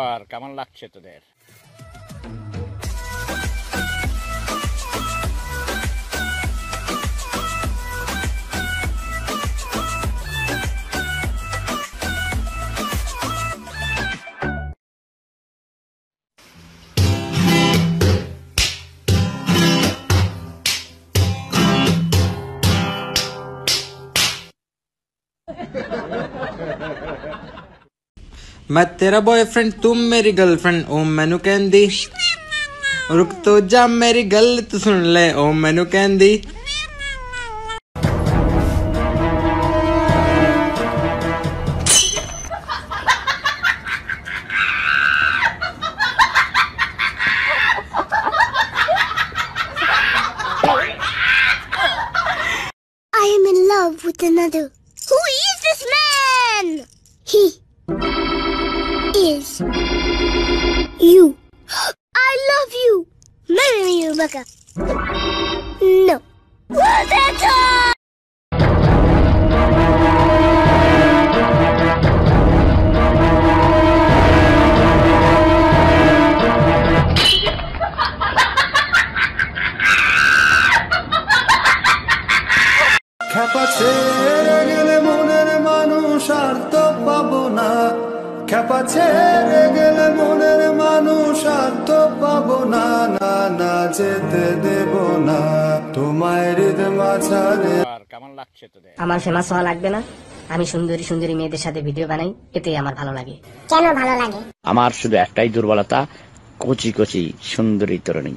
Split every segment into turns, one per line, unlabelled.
আর কেমন লাগছে তোদের।
मैं तेरा बॉयफ्रेंड तुम मेरी गर्लफ्रेंड ओ मैनू कहंदी रुक तो जा मेरी गल तू सुन ले ओ मैनू कहंदी
I am in love with another. Marry. No. That?
খ্যাপা ছেড়ে গেলে মনের মানুষ আর তো পাবো না খ্যাপা ছেড়ে গেলে মনের মানুষ আর তো পাবো না না না যেতে দেব না। তোমায় হৃদ মাঝারে।
কেমন লাগছে তোদের?
আমার ফেমাস হওয়া লাগবে না। আমি সুন্দরী সুন্দরী মেয়েদের সাথে ভিডিও বানাই এতেই আমার ভালো লাগে।
কেন ভালো লাগে?
আমার শুধু একটাই দুর্বলতা কচি কচি সুন্দরী তরুণী।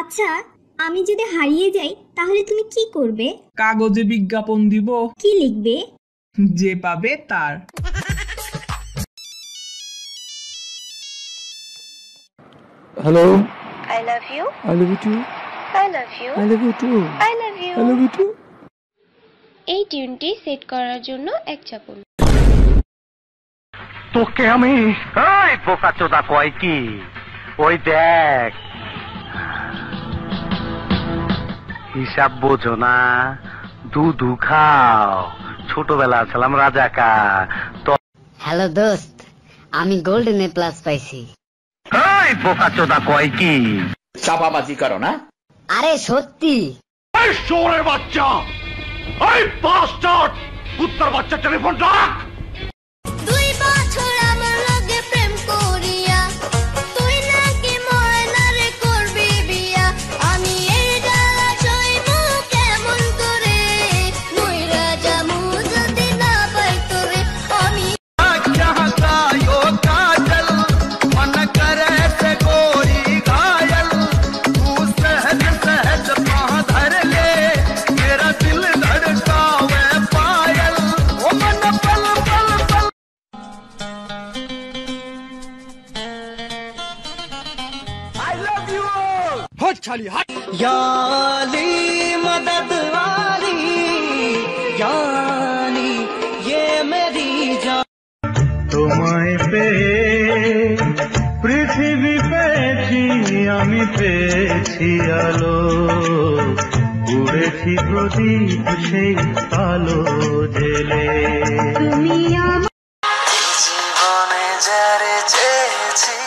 আচ্ছা আমি যদি হারিয়ে যাই তাহলে তুমি কি করবে?
কাগজে বিজ্ঞাপন দিব।
কি লিখবে?
যে পাবে তার।
Hello
I love you
I love you two
I love you
I love you two
I love you
I love you two
এই টিউনটি সেট করার জন্য এক চাপুন।
তোকে আমি ওই বোকা চোদা কয় কি? ওই দেখ। হিসাব বোঝো না দুধু খাও। ছোটবেলা ছিলাম রাজাকা তো
হ্যালো দোস্ত আমি গোল্ডেন এ প্লাস পাইছি।
এই বোকা চোদা কয় কি?
চাপাবাজি করো না।
আরে সত্যি?
এই শোরে বাচ্চা এই বাস্টার্ড উত্তর বাচ্চা টেলিফোন রাখ!
याली मदद वाली यानी ये मेरी जान
তোমায় পেয়ে পৃথিবী পেয়েছি আমি পেয়েছি আলো উড়েছি প্রদীপ সেই আলো জেলে
তুমি আমার
জীবনে যারে চেয়েছি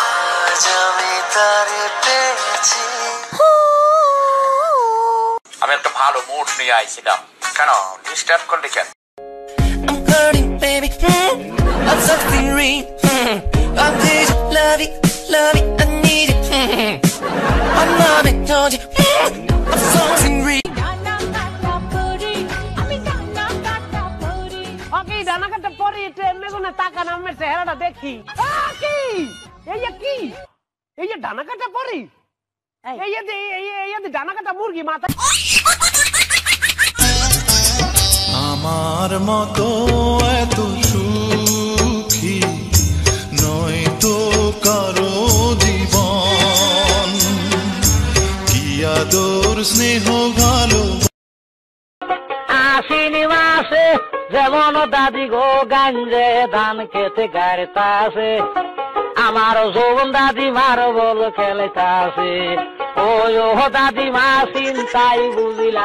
আজ আমি তারে পেয়েছি
আমি একটা ভালো মুড নিয়ে আইছিলাম কেন ডিস্টার্ব করলি কেন
I'm hurting, baby. Mm. I'm something real. Mm. I need you, love it, love it. I need it. Mm. I'm not told you. Mm. I'm something real.
ওকে ডানা কাটা পরে এমনি কোন টাকা নামের চেহারাটা দেখি এই কি এই যে ডানা কাটা পরে? এই। যে এই এই যে ডানা কাটা মুরগি মাথা
আমার মতো এত সুখী নয় তো কারও জীবন। কি আদর স্নেহ ভালো।
আশ্বিনী মাসে যেমন দাদি গো গাঞ্জে ধান খেতে গাড়িতাছে আমার যৌবন দাদি মার বল খেলেতাছে ও দাদি মা চিন্তাই বুঝিলা।